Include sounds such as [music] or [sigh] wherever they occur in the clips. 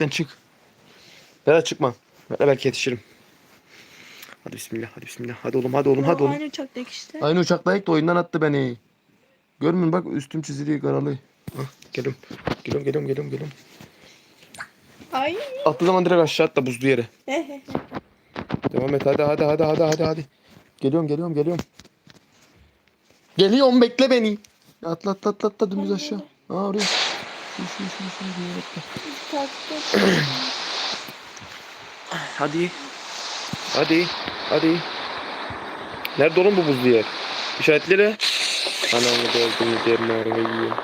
Sen çık. Berat çıkma. Ben belki yetişirim. Hadi bismillah, hadi bismillah. Hadi oğlum, hadi oğlum, hadi oğlum. Aynı uçaktaki işte. Aynı uçaklayık da oyundan attı beni. Görmüyorsun bak üstüm çizili karalı. Ah, geliyorum. Geliyorum, geliyorum, geliyorum, geliyorum. Ay. Attığı zaman direkt aşağı atla buzlu yere. Devam et hadi hadi hadi hadi hadi hadi. Geliyorum geliyorum geliyorum. Geliyorum bekle beni. Atla atla atla atla dümdüz aşağı. Aa oraya. Şu şu şu şu bir yere atla. [clears throat] Uçakta. Hadi. Hadi. Hadi. Nerede oğlum bu buzlu yer? İşaretleri. Anamı doldum yerim ağrına yiyor.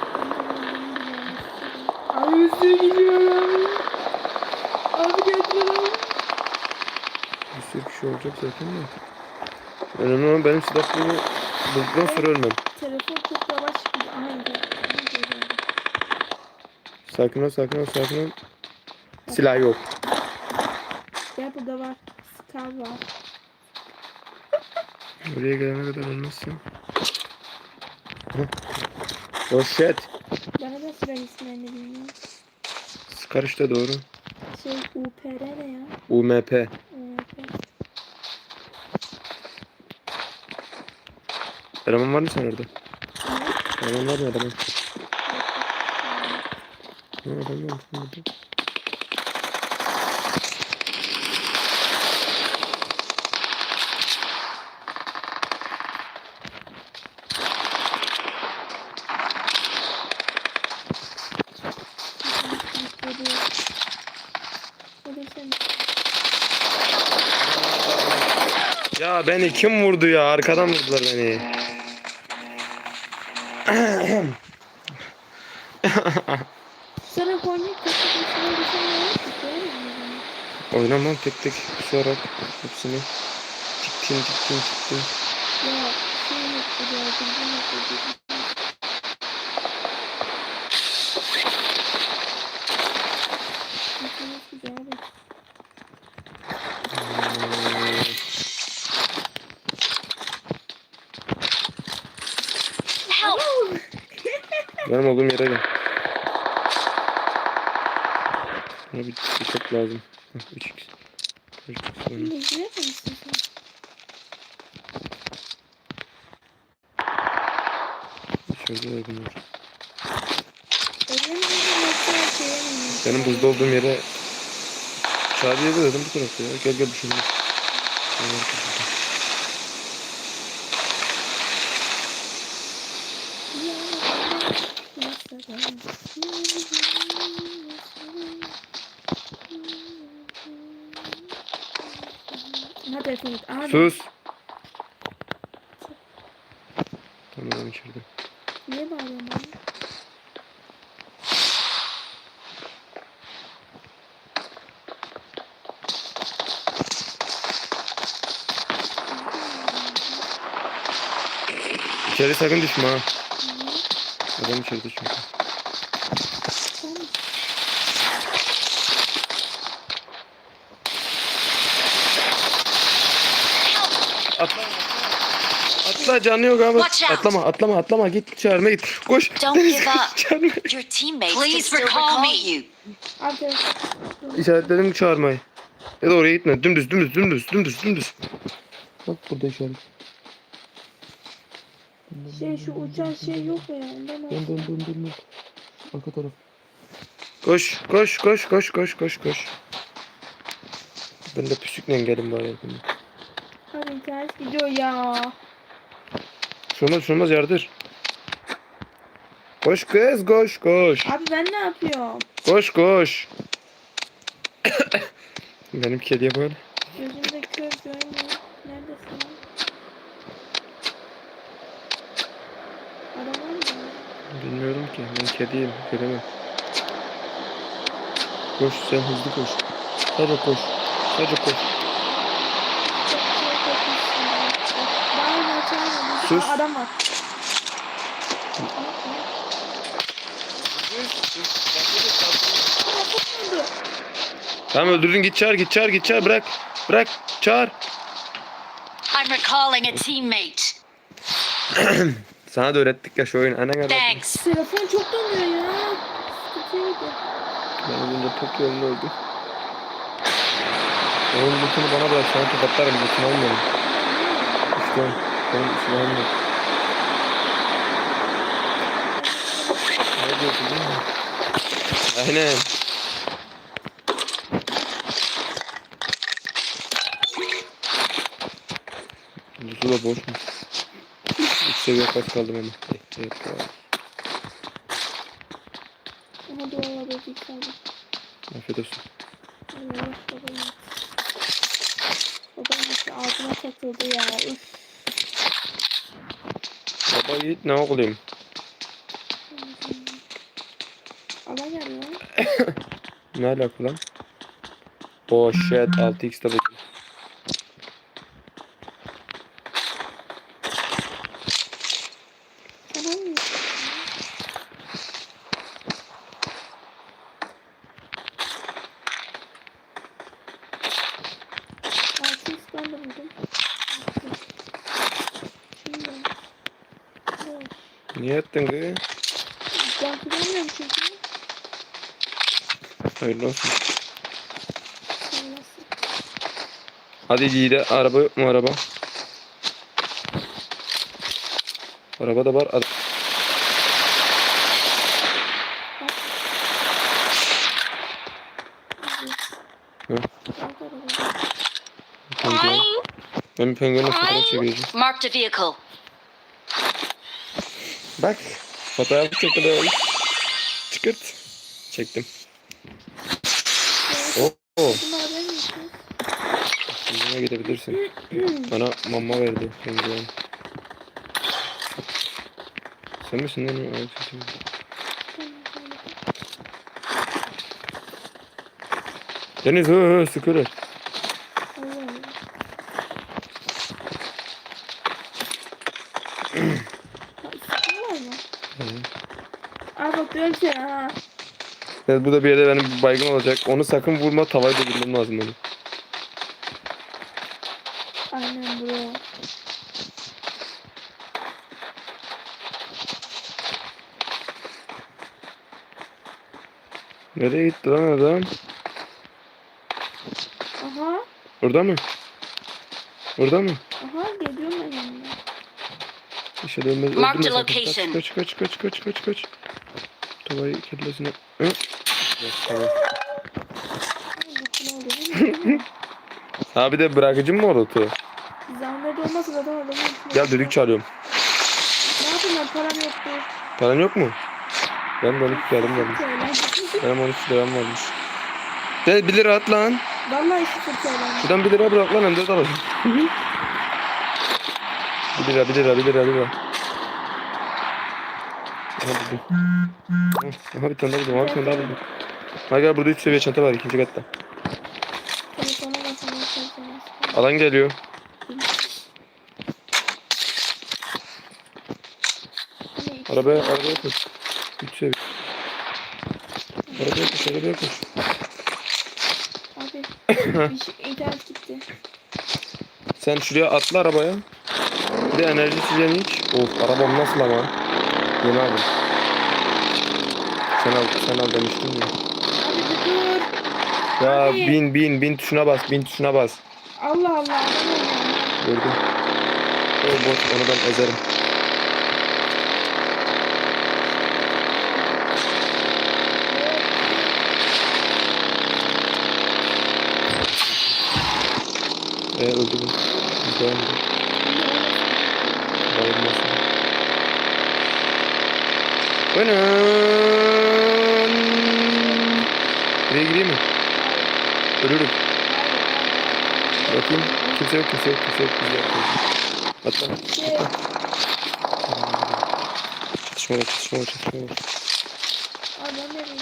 Abi üstüne gidiyorum. Abi götürün. Bir sürü kişi olacak zaten de. Önemli olan benim silahlarımı bulduktan sonra ölmem. Telefon çok yavaş gidiyor. Aha gidiyor. Sakin ol sakin ol sakin ol. Silah yok. Ya burada var. Scar var. [laughs] Buraya gelene kadar ölmezsin. Oh shit. Bana da silah isimlerini bilmiyorum. Scar işte doğru. Şey UPR ne ya? UMP. UMP. Eleman var mı sen orada? Eleman var mı eleman? Ha, adam var mı orada? Ya beni kim vurdu ya? Arkadan vurdular beni. [clears throat] Sana koymayı kaçırmışsın. Bir şey yok ki. söylemiyorum. Oynamam tek tek kusarak hepsini. Tiktin tiktin tiktin. Ya şey yok güzel abi. Benim olduğum yere gel. Bana bir, bir çok lazım. Heh, üç x. Üç x sonra. Ne güzel misin sen? Şöyle uygun var. Benim buzda olduğum yere de dedim bu tarafta ya. Gel gel bir şey olmaz. Gel, gel, gel, gel. Hadi efendim. Abi. Sus. Tamam içeride. Niye bağırıyorsun bana? İçeri sakın düşme ha. Adam içeride çünkü. Sen Atla. Atla canı yok abi. Watch out. Atlama atlama atlama git çağırma git. Koş. Don't Deniz, give [laughs] up. Çağırma. Your teammates can Please still recall me. you. Abi İşaretledim çağırmayı. Ya da oraya gitme. Dümdüz dümdüz dümdüz dümdüz dümdüz. Bak burada işaret. şey şu uçan şey yok mu ya? Ondan Dön dön dön dön. dön. Arka taraf. Koş koş koş koş koş koş koş. Ben de püsükle gelin bari. Abi internet gidiyor ya. Şunmaz şunmaz yardır. Koş kız koş koş. Abi ben ne yapıyorum? Koş koş. [coughs] Benim kediye böyle. Gözümde kör görmüyor. Neredesin? Adam var mı? Bilmiyorum ki. Ben kediyim. Göremem. Koş sen hızlı koş. Sadece koş. Sadece koş. Çok şey korkmuşsun. Bağırma çağırma. Sus. Aa, adam var. Tamam öldürdün git çağır git çağır git çağır bırak. Bırak çağır. I'm recalling a teammate. [clears throat] Sana da öğrettik ya şu oyunu. Annen öğretti. Thanks. Telefon çok donuyor ya. Ben önce top yolunu öldüm. Onun lootunu bana bırak sana tokatlarım lootunu almıyorum. İşte benim silahım yok. Ne diyorsun değil mi? Aynen. Lootu da boş mu? Üç seviye kaç kaldım. Eh, Evet, evet. Duvarla böcek kaldı. Afiyet olsun. Allah babam. Ağzıma takıldı ya. Üf. Baba Yiğit ne oğlum? Ama gel lan. ne alaka lan? Boşet 6x'de Niye ettin ki? Ben kullanmıyorum çünkü. Hayırlı olsun. Hadi yiğide araba yok mu araba? Araba da var. Ad- Hı? Penguen. Ben bir penguenle fotoğraf çekeceğim. Marked a vehicle. Bak. Fotoğrafı çekildi. Çıkırt. Çektim. Oo. Yüzüne gidebilirsin. Bana mama verdi penguen. Sen misin lan? Deniz hı hı sıkılır. Allah'ım. Sıkıyorlar mı? Ay bak diyorum ki ha. Evet, bu da bir yerde benim baygın olacak. Onu sakın vurma tavayla vurmam lazım onu. Aynen bro. Nereye gitti lan adam? Aha. Orada mı? Orada mı? Aha geliyorum ben yanına. İşe dönmez. Mark the location. Kaç kaç kaç kaç kaç kaç. Tavayı kellesine. Hı? Mi? Abi de bırakıcı mı tu? Zahmet olmasa zaten adamın içine. Gel düdük çalıyorum. Ne yapayım ben param yoktu. Paran yok mu? Ben de 12 liram varmış. Benim 12 liram varmış. De 1 lira at lan. Vallahi sıfır söylemiş. Şuradan 1 lira bırak lan M4 alalım. 1 lira 1 lira 1 lira 1 lira. Aha bir tane daha buldum. Aha bir tane daha buldum. Ha gel burada 3 seviye çanta var ikinci katta. Alan geliyor. Arabaya arabaya koş. 3 seviye. Arabaya koş arabaya koş. Abi. [laughs] şey, internet gitti. Sen şuraya atla arabaya. Bir de enerji içeceğini iç. Of arabam nasıl ama? Yeni aldım. Sen al, sen al demiştin ya. Ya Abi. bin bin bin tuşuna bas bin tuşuna bas. Allah Allah. Gördüm. O boş onu ben ezerim. E öldü bu. Devam edelim. Bayılmasın. Anan. Buraya gireyim mi? Ölürüm. Bakayım. Kimse yok, kimse yok, kimse yok. Biz yapıyoruz. Atla. Çatışma var, çatışma var, çatışma var. adam nereye?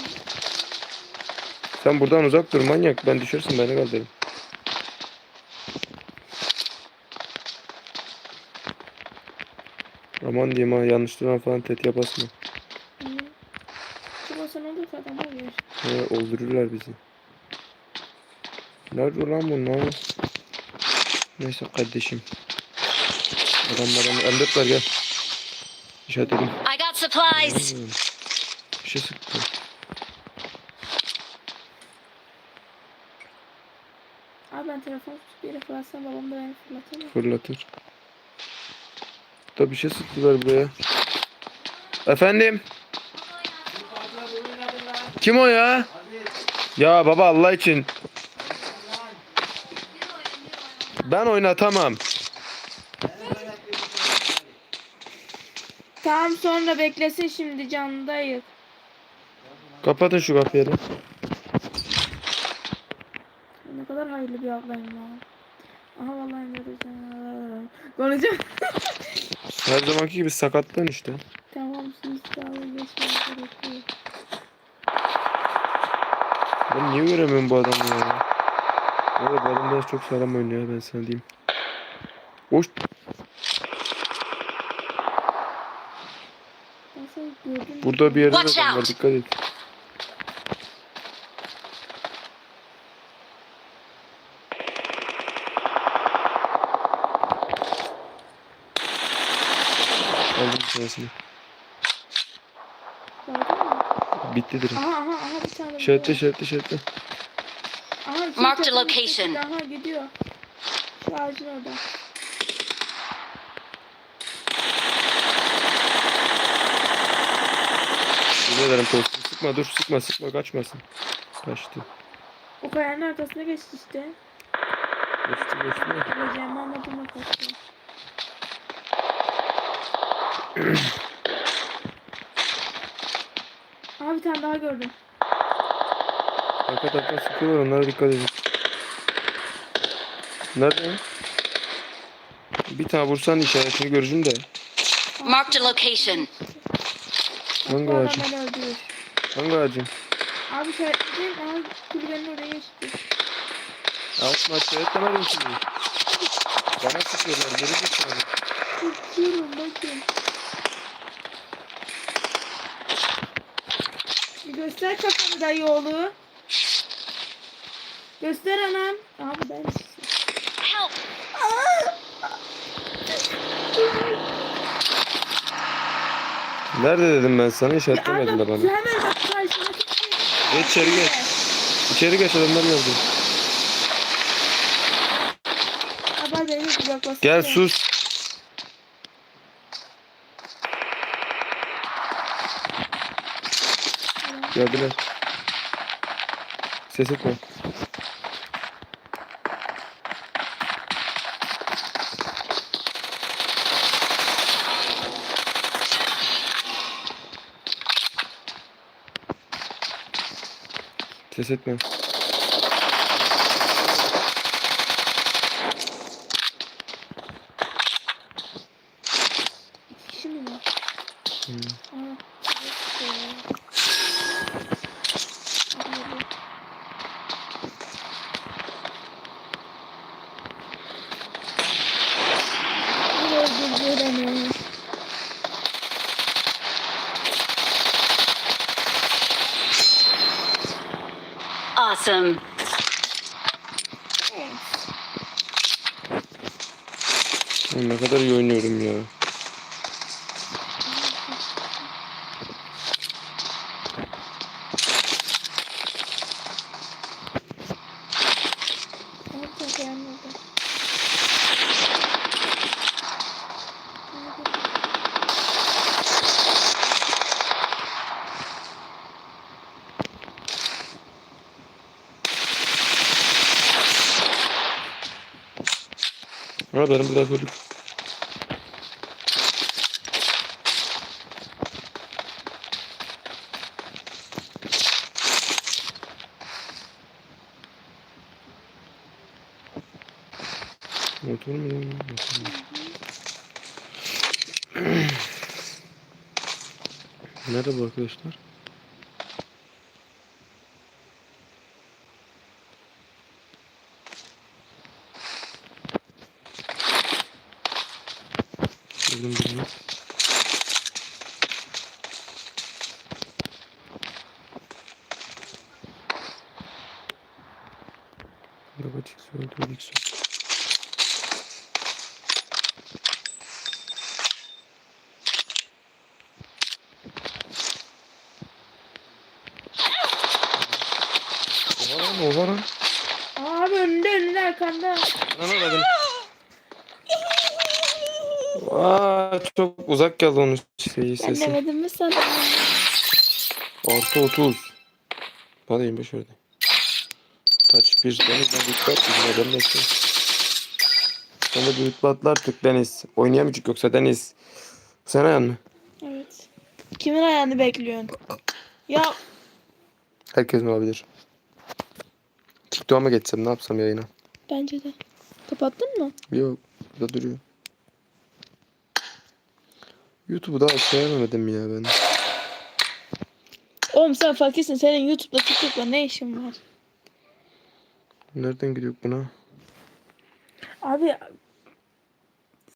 Sen buradan uzak dur manyak. Ben düşersin beni kal derim. Aman diyeyim ha yanlışlıkla falan tetiğe basma. Hı. Baba sen olur adam oluyor. He, öldürürler bizi. Nerede lan bunlar? Neyse kardeşim. Adam adam emret ver gel. İşaret edeyim. I got supplies. Hmm. Bir şey sıktı. Abi ben telefonu tutup yere fırlatsam babam da beni fırlatır mı? Fırlatır. Da bir şey sıktılar buraya. Efendim? Kim o ya? Ya baba Allah için ben oynatamam. Tamam sonra beklesin şimdi canlıdayız. Kapatın şu kapıyı. Ne kadar hayırlı bir ablayım ya. Aha vallahi göreceğim. Konuşacağım. [laughs] Her zamanki gibi sakatlığın işte. tamam siz dalga geçmeyin. gerekiyor. Ben niye göremiyorum bu adamı ya? Bu arada bu adam biraz çok sağlam oynuyor ya, ben sana diyeyim. Boş. Burada bir yerde adam var dikkat et. Aldım bir tanesini. Gördün mü? Bittidir. Aha aha aha bir tane. İşaretle işaretle işaretle. İki Mark the location. gitti. Aha gidiyor. Şu ağacın orada. Yemin ederim tostum. Sıkma dur sıkma sıkma kaçmasın. Kaçtı. O kayanın arkasına geçti işte. Geçti geçti. Göreceğimi anladım o kaçtı. [clears throat] Aha bir tane daha gördüm. Arka taraftan sıkıyorlar onlara dikkat edin. Nerede? Bir tane vursan işaretini görürüm de. Marked a location. Hangi ağacın? beni öldürür. Hangi ağacın? Abi işaretleyin. Aha kulübenin oraya geçti. Atma işaretlemedim ki. Bana sıkıyorlar geri zekalı. Korkuyorum bakın. Bir göster kafanı dayı oğlu. Göster anam. Abi ben Help! Nerede dedim ben sana işaretlemedin de bana. hemen bak karşıma Geç içeri geç. İçeri geç adamlar geldi. Abi beni uzaklaşsın. Gel sus. Geldiler. Ses etme. Ses etme. Awesome. Ne kadar iyi oynuyorum ya. Ha benim biraz ölük. Motor mu? Motor mu? [clears throat] Bu arkadaşlar? Gördüm birini. Araba çıksa öldürdük sonra. Lan lan. Aa Abi önünde önünde arkanda. Ananı avradını. Aa, çok uzak geldi onun şeyi Ben sesi. demedim mi sana? Artı 30. Hadi 25 öyle. Taç bir Deniz ben rütbe atmışım adam. Sen de bir rütbe atla artık Deniz. Oynayamayacak yoksa Deniz. Sen ayağın mı? Evet. Kimin ayağını bekliyorsun? Ya Herkes mi olabilir? TikTok'a geçsem ne yapsam yayına? bence de. Kapattın mı? Yok. Burada duruyor. YouTube'u daha sevmedim ya ben. Oğlum sen fakirsin. Senin YouTube'da TikTok'la ne işin var? Nereden gidiyor buna? Abi